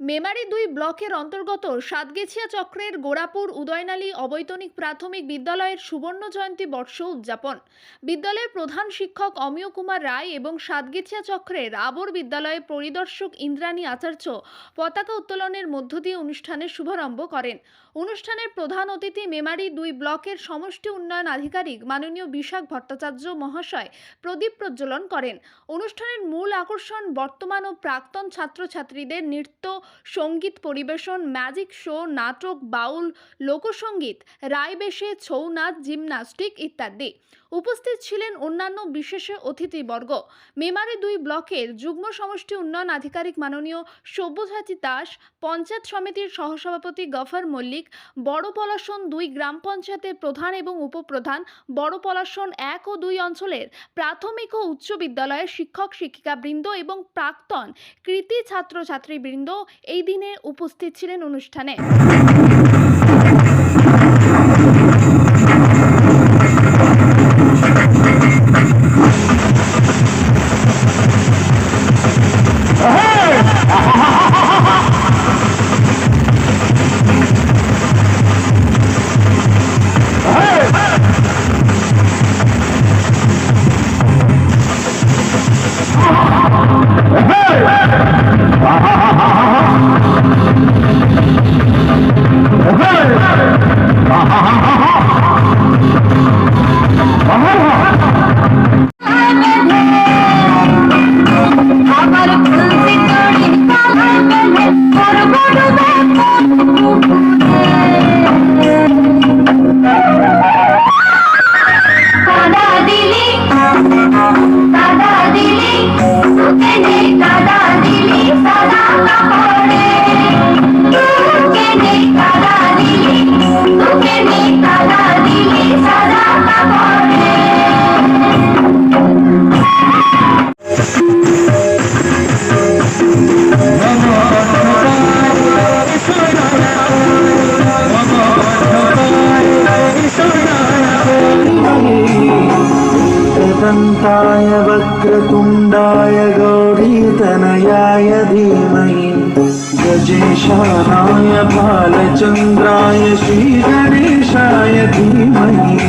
মেমারি দুই ব্লকের অন্তর্গত সাতগেছিয়া চক্রের গোড়াপুর উদয়নালী অবৈতনিক প্রাথমিক বিদ্যালয়ের সুবর্ণ জয়ন্তী বর্ষ উদযাপন। বিদ্যালয়ের প্রধান শিক্ষক অমিয় কুমার রায় এবং সাতগেছিয়া চক্রের আবর বিদ্যালয়ের পরিদর্শক ইন্দ্রাণী আচার্য পতাকা উত্তোলনের মধ্য দিয়ে অনুষ্ঠানের শুভারম্ভ করেন। অনুষ্ঠানের প্রধান অতিথি মেমারি দুই ব্লকের সমষ্টি উন্নয়ন আধিকারিক মাননীয় বিশাখ ভট্টাচার্য মহাশয় প্রদীপ প্রজ্বলন করেন। অনুষ্ঠানের মূল আকর্ষণ বর্তমান ও প্রাক্তন ছাত্রছাত্রীদের নৃত্য, সংগীত পরিবেশন, ম্যাজিক শো, নাটক, বাউল, লোকসঙ্গীত রায়বেশে ছৌ নাচ, জিমনাস্টিক ইত্যাদি। উপস্থিত ছিলেন অন্যান্য বিশেষ অতিথিবর্গ। মেমারি দুই ব্লকের যুগ্ম সমষ্টি উন্নয়ন আধিকারিক মাননীয় সব্যসাচী দাস, পঞ্চায়েত সমিতির সহসভাপতি গফর মল্লিক বড় পলাশন দুই গ্রাম পঞ্চায়েতের প্রধান এবং উপপ্রধান বড় পলাশন এক ও দুই অঞ্চলের প্রাথমিক ও উচ্চ বিদ্যালয়ের শিক্ষক, শিক্ষিকাবৃন্দ এবং প্রাক্তন কৃতি ছাত্রছাত্রীবৃন্দ এই দিনে উপস্থিত ছিলেন অনুষ্ঠানে। वक्रतुण्डाय गौरीतनयाय धीमहि गजेशानाय बालचन्द्राय बालचंद्रा श्री गणेशा धीमह